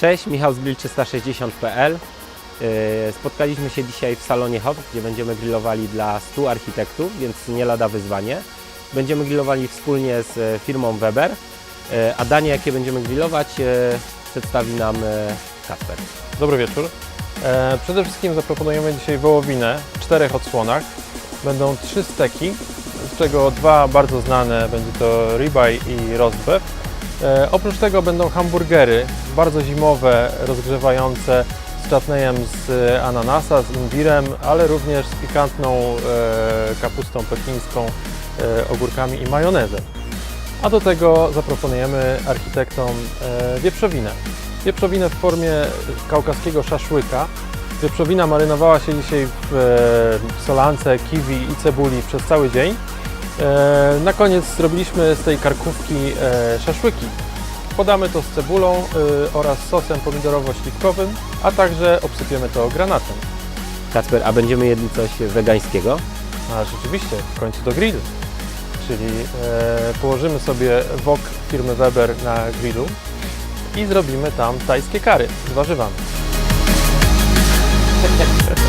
Cześć, Michał z grill360.pl. Yy, Spotkaliśmy się dzisiaj w salonie HOP, gdzie będziemy grillowali dla 100 architektów, więc nie lada wyzwanie. Będziemy grillowali wspólnie z e, firmą Weber, e, a danie, jakie będziemy grillować, e, przedstawi nam e, Kasper. Dobry wieczór. E, przede wszystkim zaproponujemy dzisiaj wołowinę w czterech odsłonach. Będą trzy steki, z czego dwa bardzo znane, będzie to ribeye i roast beef. E, oprócz tego będą hamburgery, bardzo zimowe, rozgrzewające, z czatnejem z ananasa, z imbirem, ale również z pikantną e, kapustą pekińską, e, ogórkami i majonezem. A do tego zaproponujemy architektom e, wieprzowinę. Wieprzowinę w formie kaukaskiego szaszłyka. Wieprzowina marynowała się dzisiaj w e, solance, kiwi i cebuli przez cały dzień. E, Na koniec zrobiliśmy z tej karkówki e, szaszłyki. Podamy to z cebulą e, oraz sosem pomidorowo-śliwkowym, a także obsypiemy to granatem. Kasper, a będziemy jedli coś wegańskiego? A rzeczywiście, w końcu to grill. Czyli położymy sobie wok firmy Weber na grillu i zrobimy tam tajskie kary z warzywami.